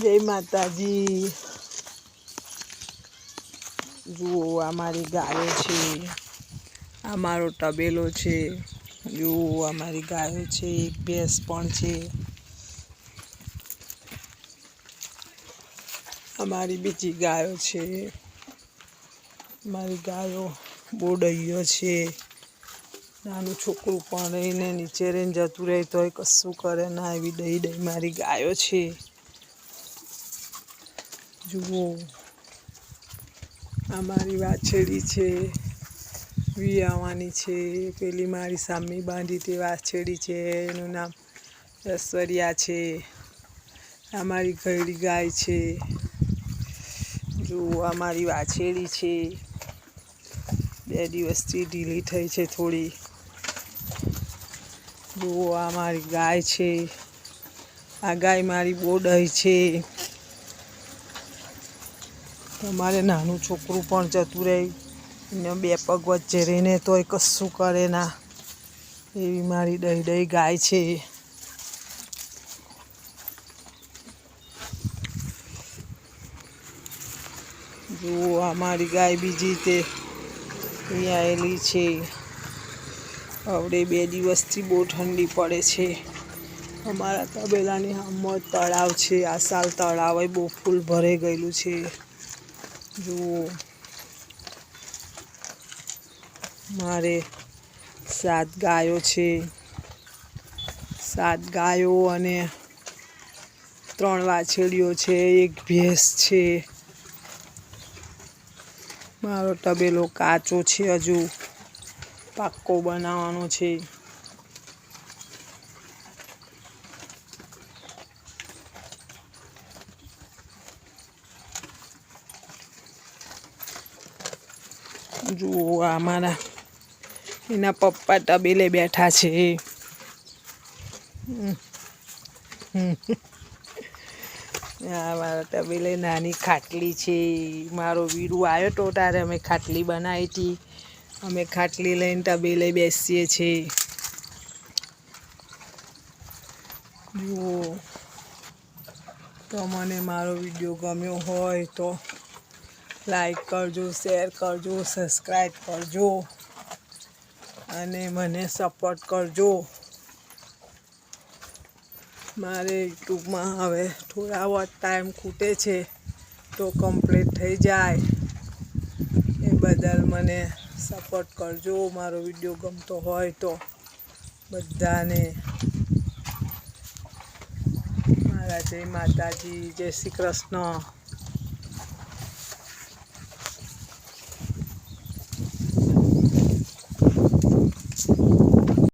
જય માતાજી. જુઓ, આ મારી ગાયો છે. આ મારો તબેલો છે. જુઓ, આ મારી ગાયો છે. એક ભેંસ પણ છે. અમારી બીજી ગાયો છે. મારી ગાયો બહુ ડૈયો છે. નાનું છોકરું પણ રહીને નીચે રહીને જતું રહે તોય કશું કરે ના એવી દઈ દઈ મારી ગાયો છે. જુઓ. આ મારી વાછેડી છે વી આવવાની છે, પેલી મારી સામે બાંધી તે વાછેડી છે, એનું નામ ઐશ્વર્યા છે. આ મારી ઘરડી ગાય છે. જુઓ, આ મારી વાછેડી છે. બે દિવસથી ઢીલી થઈ છે થોડી. જુઓ, આ મારી ગાય છે. આ ગાય મારી બહુ છે. તમારે નાનું છોકરું પણ જતું રહે. એને બે પગ વચ્ચે રહીને તોય કશું કરે ના. એવી મારી દહી દહી ગાય છે. જુઓ આ મારી ગાય બીજી તે આવેલી છે. હવે બે દિવસથી બહુ ઠંડી પડે છે. અમારા તબેલાની જ તળાવ છે. આ સાલ તળાવ બહુ ફૂલ ભરાઈ ગયેલું છે. જુઓ મારે સાત ગાયો છે. સાત ગાયો અને ત્રણ વાછેડીઓ છે, એક ભેંસ છે. મારો તબેલો કાચો છે હજુ. પાક્કો બનાવવાનો છે. જુઓ આ મારા એના પપ્પા તબેલે બેઠા છે. આ મારા તબેલે નાની ખાટલી છે. મારો વીરુ આવ્યો તો તારે અમે ખાટલી બનાવી હતી. અમે ખાટલી લઈને તબેલે બેસીએ છીએ જુઓ. તો મને મારો વીડિયો ગમ્યો હોય તો લાઈક કરજો શેર કરજો સબસ્ક્રાઈબ કરજો. અને મને સપોર્ટ કરજો. મારે યુટ્યુબમાં હવે થોડા વખત ટાઈમ ખૂટે છે, તો કમ્પ્લીટ થઈ જાય. એ બદલ મને સપોર્ટ કરજો. મારો વીડિયો ગમતો હોય તો બધાને. મારા જય માતાજી, જય શ્રી કૃષ્ણ.